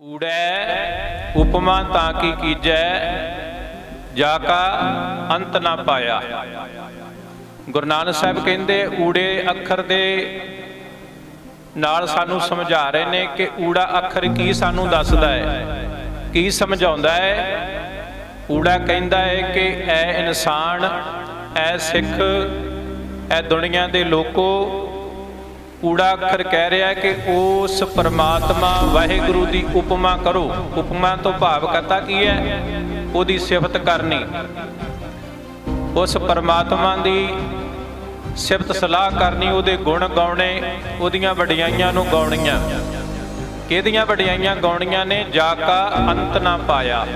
ਊੜੈ ਉਪਮਾ ਤਾਂ ਕੀ ਕੀਜੈ, ਜਾ ਕਾ ਅੰਤ ਨਾ ਪਾਇਆ। ਗੁਰੂ ਨਾਨਕ ਸਾਹਿਬ ਕਹਿੰਦੇ, ਊੜੇ ਅੱਖਰ ਦੇ ਨਾਲ ਸਾਨੂੰ ਸਮਝਾ ਰਹੇ ਨੇ ਕਿ ਊੜਾ ਅੱਖਰ ਕੀ ਸਾਨੂੰ ਦੱਸਦਾ ਹੈ, ਕੀ ਸਮਝਾਉਂਦਾ ਹੈ। ਊੜਾ ਕਹਿੰਦਾ ਹੈ ਕਿ ਐ ਇਨਸਾਨ, ਐ ਸਿੱਖ, ਐ ਦੁਨੀਆ ਦੇ ਲੋਕੋ ਕੂੜਾ ਅੱਖਰ ਕਹਿ ਰਿਹਾ ਹੈ ਕਿ ਉਸ ਪਰਮਾਤਮਾ ਵਾਹਿਗੁਰੂ ਦੀ ਉਪਮਾ ਕਰੋ। ਉਪਮਾ ਤੋਂ ਭਾਵ ਕਰਤਾ ਕੀ ਹੈ? ਉਹਦੀ ਸਿਫਤ ਕਰਨੀ। ਉਸ ਪਰਮਾਤਮਾ ਦੀ ਸਿਫਤ ਸਲਾਹ ਕਰਨੀ, ਉਹਦੇ ਗੁਣ ਗਾਉਣੇ, ਉਹਦੀਆਂ ਵਡਿਆਈਆਂ ਨੂੰ ਗਾਉਣੀਆਂ। ਕਿਹਦੀਆਂ ਵਡਿਆਈਆਂ ਗਾਉਣੀਆਂ ਨੇ? ਜਾ ਕਾ ਅੰਤ ਨਾ ਪਾਇਆ।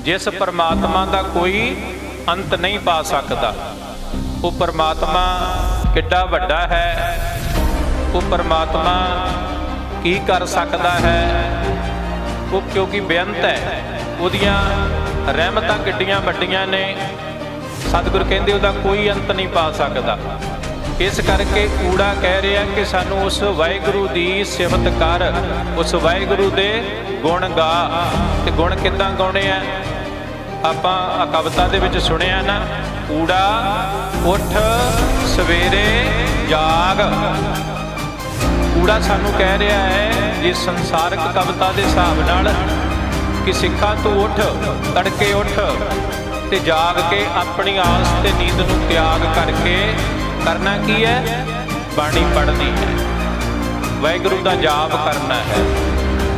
ਜਿਸ ਪਰਮਾਤਮਾ ਦਾ ਕੋਈ ਅੰਤ ਨਹੀਂ ਪਾ ਸਕਦਾ, ਉਹ ਪਰਮਾਤਮਾ ਕਿੱਡਾ ਵੱਡਾ ਹੈ, ਉਹ ਪਰਮਾਤਮਾ ਕੀ ਕਰ ਸਕਦਾ ਹੈ? ਉਹ ਕਿਉਂਕਿ ਬੇਅੰਤ ਹੈ, ਉਹਦੀਆਂ ਰਹਿਮਤਾਂ ਕਿੱਡੀਆਂ ਵੱਡੀਆਂ ਨੇ। ਸਤਿਗੁਰ ਕਹਿੰਦੇ ਉਹਦਾ ਕੋਈ ਅੰਤ ਨਹੀਂ ਪਾ ਸਕਦਾ। ਇਸ ਕਰਕੇ ਕੂੜਾ ਕਹਿ ਰਿਹਾ ਕਿ ਸਾਨੂੰ ਉਸ ਵਾਹਿਗੁਰੂ ਦੀ ਸਿਫਤ ਕਰ, ਉਸ ਵਾਹਿਗੁਰੂ ਦੇ ਗੁਣ ਗਾ। ਤੇ ਗੁਣ ਕਿੱਦਾਂ ਗਾਉਣੇ ਆ? ਆਪਾਂ ਆਹ ਕਵਿਤਾ ਦੇ ਵਿੱਚ ਸੁਣਿਆ ਨਾ, ਕੂੜਾ, ਉੱਠ, ਸਵੇਰੇ ਜਾਗ। ਕੂੜਾ ਸਾਨੂੰ ਕਹਿ ਰਿਹਾ ਹੈ, ਜੇ ਸੰਸਾਰਕ ਕਵਿਤਾ ਦੇ ਹਿਸਾਬ ਨਾਲ ਕਿ ਸਿੱਖਾਂ ਤੋਂ ਉੱਠ, ਤੜਕੇ ਉੱਠ ਤੇ ਜਾਗ ਕੇ ਆਪਣੀ ਆਸ ਤੇ ਨੀਂਦ ਨੂੰ ਤਿਆਗ ਕਰਕੇ ਕਰਨਾ ਕੀ ਹੈ? ਬਾਣੀ ਪੜ੍ਹਨੀ ਹੈ। ਵਾਹਿਗੁਰੂ ਦਾ ਜਾਪ ਕਰਨਾ ਹੈ।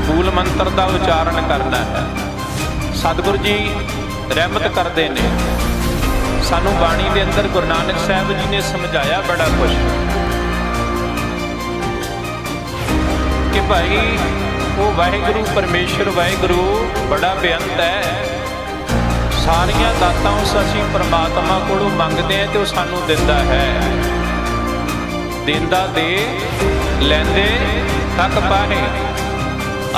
ਮੂਲ ਮੰਤਰ ਦਾ ਉਚਾਰਨ ਕਰਨਾ ਹੈ। ਸਤਿਗੁਰੂ ਜੀ ਰਹਿਮਤ ਕਰਦੇ ਨੇ। ਸਾਨੂੰ ਬਾਣੀ ਦੇ ਅੰਦਰ ਗੁਰੂ ਨਾਨਕ ਸਾਹਿਬ ਜੀ ਨੇ ਸਮਝਾਇਆ ਬੜਾ ਕੁਝ ਕਿ ਭਾਈ, ਉਹ ਵਾਹਿਗੁਰੂ ਪਰਮੇਸ਼ਰ ਵਾਹਿਗੁਰੂ ਬੜਾ ਬੇਅੰਤ ਹੈ। ਸਾਰੀਆਂ ਦਾਤਾਂ ਉਸ ਅਸੀਂ ਪਰਮਾਤਮਾ ਕੋਲੋਂ ਮੰਗਦੇ ਹਾਂ ਤੇ ਉਹ ਸਾਨੂੰ ਦਿੰਦਾ ਹੈ। ਦਿੰਦਾ ਦੇ, ਲੈਂਦੇ, ਥੱਕ ਪਾਹੇ।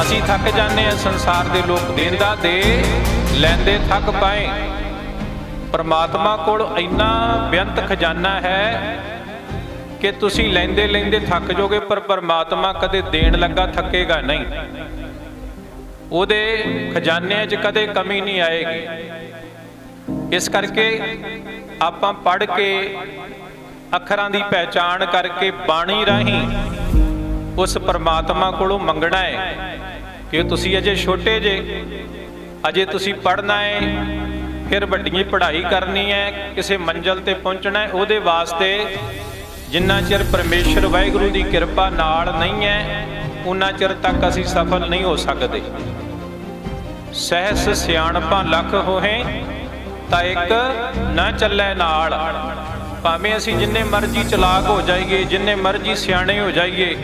ਅਸੀਂ ਥੱਕ ਜਾਂਦੇ ਹਾਂ ਸੰਸਾਰ ਦੇ ਲੋਕ। ਦਿੰਦਾ ਦੇ ਲੈਂਦੇ ਥੱਕ ਪਾਏ। ਪਰਮਾਤਮਾ ਕੋਲ ਇੰਨਾ ਬੇਅੰਤ ਖਜ਼ਾਨਾ ਹੈ ਕਿ ਤੁਸੀਂ ਲੈਂਦੇ ਲੈਂਦੇ ਥੱਕ ਜਾਓਗੇ, ਪਰ ਪਰਮਾਤਮਾ ਕਦੇ ਦੇਣ ਲੱਗਾ ਥੱਕੇਗਾ ਨਹੀਂ। ਉਹਦੇ ਖਜ਼ਾਨਿਆਂ 'ਚ ਕਦੇ ਕਮੀ ਨਹੀਂ ਆਏਗੀ। ਇਸ ਕਰਕੇ ਆਪਾਂ ਪੜ੍ਹ ਕੇ, ਅੱਖਰਾਂ ਦੀ ਪਹਿਚਾਣ ਕਰਕੇ, ਬਾਣੀ ਰਾਹੀਂ ਉਸ ਪਰਮਾਤਮਾ ਕੋਲੋਂ ਮੰਗਣਾ ਹੈ ਕਿ ਤੁਸੀਂ ਅਜੇ ਛੋਟੇ ਜੇ। ਅਜੇ ਤੁਸੀਂ ਪੜ੍ਹਨਾ ਹੈ ਫਿਰ ਵੱਡੀ ਪੜ੍ਹਾਈ ਕਰਨੀ ਹੈ ਕਿਸੇ ਮੰਜ਼ਲ ਤੇ ਪਹੁੰਚਣਾ ਹੈ ਉਹਦੇ ਵਾਸਤੇ ਜਿੰਨਾ ਚਿਰ ਪਰਮੇਸ਼ਰ ਵਾਹਿਗੁਰੂ ਦੀ ਕਿਰਪਾ ਨਾਲ ਨਹੀਂ ਹੈ, ਉਨਾ ਚਿਰ ਤੱਕ ਅਸੀਂ ਸਫਲ ਨਹੀਂ ਹੋ ਸਕਦੇ। ਸਹਿਸ ਸਿਆਣਪਾਂ ਲੱਖ ਹੋਏ ਤਾਂ ਇੱਕ ਨਾ ਚੱਲੇ ਨਾਲ। ਭਾਵੇਂ ਅਸੀਂ ਜਿੰਨੇ ਮਰਜ਼ੀ ਚਲਾਕ ਹੋ ਜਾਈਏ, ਜਿੰਨੇ ਮਰਜ਼ੀ ਸਿਆਣੇ ਹੋ ਜਾਈਏ,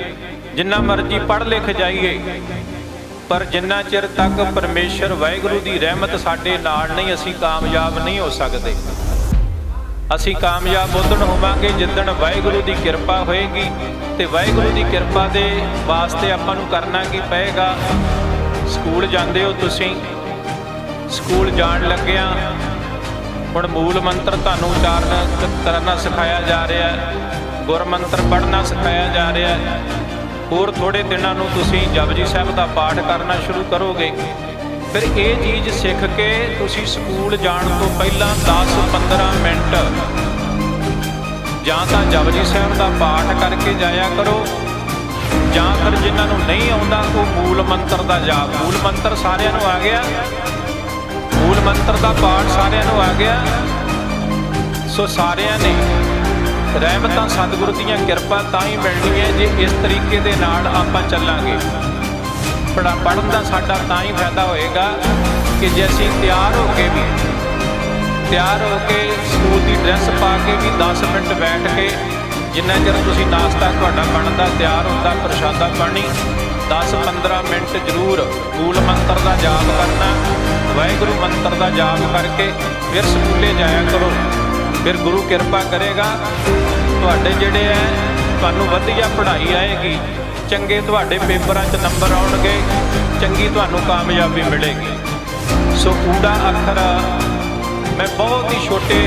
ਜਿੰਨਾ ਮਰਜ਼ੀ ਪੜ੍ਹ ਲਿਖ ਜਾਈਏ ਪਰ ਜਿੰਨਾ ਚਿਰ ਤੱਕ ਪਰਮੇਸ਼ਰ ਵਾਹਿਗੁਰੂ ਦੀ ਰਹਿਮਤ ਸਾਡੇ ਨਾਲ ਨਹੀਂ, ਅਸੀਂ ਕਾਮਯਾਬ ਨਹੀਂ ਹੋ ਸਕਦੇ। ਅਸੀਂ ਕਾਮਯਾਬ ਉਦਣ ਹੋਵਾਂਗੇ ਜਿੱਦਣ ਵਾਹਿਗੁਰੂ ਦੀ ਕਿਰਪਾ ਹੋਏਗੀ ਤੇ ਵਾਹਿਗੁਰੂ ਦੀ ਕਿਰਪਾ ਦੇ ਵਾਸਤੇ ਆਪਾਂ ਨੂੰ ਕਰਨਾ ਕੀ ਪਏਗਾ? ਸਕੂਲ ਜਾਂਦੇ ਹੋ ਤੁਸੀਂ? ਸਕੂਲ ਜਾਣ ਲੱਗਿਆ ਹੁਣ ਮੂਲ ਮੰਤਰ ਤੁਹਾਨੂੰ ਉਚਾਰਨ ਕਰਨਾ ਸਿਖਾਇਆ ਜਾ ਰਿਹਾ ਹੈ। ਗੁਰ ਮੰਤਰ ਪੜ੍ਹਨਾ ਸਿਖਾਇਆ ਜਾ ਰਿਹਾ ਹੈ। ਹੋਰ ਥੋੜੇ ਦਿਨਾਂ ਨੂੰ ਤੁਸੀਂ ਜਪਜੀ ਸਾਹਿਬ ਦਾ ਪਾਠ ਕਰਨਾ ਸ਼ੁਰੂ ਕਰੋਗੇ। ਫਿਰ ਇਹ ਚੀਜ਼ ਸਿੱਖ ਕੇ ਤੁਸੀਂ ਸਕੂਲ ਜਾਣ ਤੋਂ ਪਹਿਲਾਂ 10-15 ਮਿੰਟ ਜਾਂ ਤਾਂ ਜਪਜੀ ਸਾਹਿਬ ਦਾ ਪਾਠ ਕਰਕੇ ਜਾਇਆ ਕਰੋ। ਜਾਂ ਫਿਰ ਜਿਨ੍ਹਾਂ ਨੂੰ ਨਹੀਂ ਆਉਂਦਾ, ਉਹ ਮੂਲ ਮੰਤਰ ਦਾ ਜਾਪ। ਮੂਲ ਮੰਤਰ ਸਾਰਿਆਂ ਨੂੰ ਆ ਗਿਆ। ਮੂਲ ਮੰਤਰ ਦਾ ਪਾਠ ਸਾਰਿਆਂ ਨੂੰ ਆ ਗਿਆ। ਸੋ ਸਾਰਿਆਂ ਨੇ ਰਹਿਮਤਾਂ ਸਤਿਗੁਰੂ ਦੀਆਂ ਕਿਰਪਾ ਤਾਂ ਹੀ ਮਿਲਣੀ ਹੈ ਜੇ ਇਸ ਤਰੀਕੇ ਦੇ ਨਾਲ ਆਪਾਂ ਚੱਲਾਂਗੇ। ਪੜਾ ਪੜਨ ਦਾ ਸਾਡਾ ਤਾਂ ਹੀ ਫਾਇਦਾ ਹੋਏਗਾ ਕਿ ਜੇ ਅਸੀਂ ਤਿਆਰ ਹੋ ਕੇ ਵੀ, ਤਿਆਰ ਹੋ ਕੇ ਸਕੂਲ ਦੀ ਡਰੈਸ ਪਾ ਕੇ ਵੀ 10 ਮਿੰਟ ਬੈਠ ਕੇ ਜਿੰਨਾ ਚਿਰ ਤੁਸੀਂ ਨਾਸ਼ਤਾ ਤੁਹਾਡਾ ਬਣਦਾ, ਤਿਆਰ ਹੁੰਦਾ, ਪ੍ਰਸ਼ਾਦਾ ਪਾਣੀ 10-15 ਮਿੰਟ ਜ਼ਰੂਰ ਮੂਲ ਮੰਤਰ ਦਾ ਜਾਪ ਕਰਨਾ, ਵਾਹਿਗੁਰੂ ਮੰਤਰ ਦਾ ਜਾਪ ਕਰਕੇ ਫਿਰ ਸਕੂਲੇ ਜਾਇਆ ਕਰੋ। ਫਿਰ ਗੁਰੂ ਕਿਰਪਾ ਕਰੇਗਾ। ਤੁਹਾਡੇ ਜਿਹੜੇ ਹੈ ਤੁਹਾਨੂੰ ਵਧੀਆ ਪੜ੍ਹਾਈ ਆਏਗੀ। ਚੰਗੇ ਤੁਹਾਡੇ ਪੇਪਰਾਂ 'ਚ ਨੰਬਰ ਆਉਣਗੇ। ਚੰਗੀ ਤੁਹਾਨੂੰ ਕਾਮਯਾਬੀ ਮਿਲੇਗੀ। ਸੋ ਊੜਾ ਅੱਖਰ, ਮੈਂ ਬਹੁਤ ਹੀ ਛੋਟੇ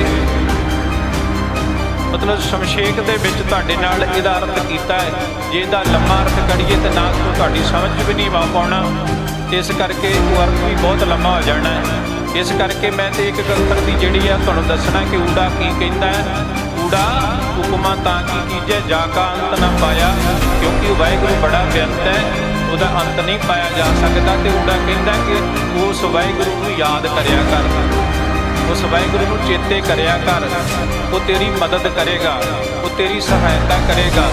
ਮਤਲਬ ਸ਼ਮਸ਼ੇਕ ਦੇ ਵਿੱਚ ਤੁਹਾਡੇ ਨਾਲ ਇਹਦਾ ਅਰਥ ਕੀਤਾ ਹੈ। ਜੇ ਇਹਦਾ ਲੰਮਾ ਅਰਥ ਕਰੀਏ ਤਾਂ ਨਾ ਤਾਂ ਤੁਹਾਡੀ ਸਮਝ ਵੀ ਨਹੀਂ ਆ ਪਾਉਣਾ। ਇਸ ਕਰਕੇ ਉਹ ਅਰਥ ਵੀ ਬਹੁਤ ਲੰਮਾ ਹੋ ਜਾਣਾ ਹੈ। ਇਸ ਕਰਕੇ ਮੈਂ ਤੇ ਇੱਕ ਗਲਤਰ ਦੀ ਜਿਹੜੀ ਆ ਤੁਹਾਨੂੰ ਦੱਸਣਾ ਕਿ ਊੜਾ ਕੀ ਕਹਿੰਦਾ ਊੜਾ ਹੁਕਮਾਂ ਤਾਂ ਕੀ ਕੀਜੇ, ਜਾ ਕਾ ਅੰਤ ਨਾ ਪਾਇਆ? ਕਿਉਂਕਿ ਵਾਹਿਗੁਰੂ ਬੜਾ ਬੇਅੰਤ ਹੈ, ਉਹਦਾ ਅੰਤ ਨਹੀਂ ਪਾਇਆ ਜਾ ਸਕਦਾ ਤੇ ਊੜਾ ਕਹਿੰਦਾ ਕਿ ਉਸ ਵਾਹਿਗੁਰੂ ਨੂੰ ਯਾਦ ਕਰਿਆ ਕਰ। ਉਸ ਵਾਹਿਗੁਰੂ ਨੂੰ ਚੇਤੇ ਕਰਿਆ ਕਰ। ਉਹ ਤੇਰੀ ਮਦਦ ਕਰੇਗਾ, ਉਹ ਤੇਰੀ ਸਹਾਇਤਾ ਕਰੇਗਾ,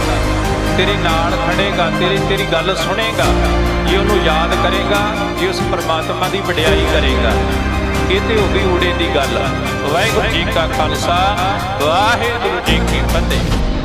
ਤੇਰੇ ਨਾਲ ਖੜੇਗਾ, ਤੇਰੀ ਤੇਰੀ ਗੱਲ ਸੁਣੇਗਾ, ਜੇ ਉਹਨੂੰ ਯਾਦ ਕਰੇਗਾ, ਜੇ ਉਸ ਪਰਮਾਤਮਾ ਦੀ ਵਡਿਆਈ ਕਰੇਗਾ। ਇਹ ਤੇ ਹੋ ਗਈ ਊੜੇ ਦੀ ਗੱਲ ਵਾਹਿਗੁਰੂ ਜੀ ਕਾ ਖਾਲਸਾ, ਵਾਹਿਗੁਰੂ ਜੀ ਕੀ ਫਤਿਹ।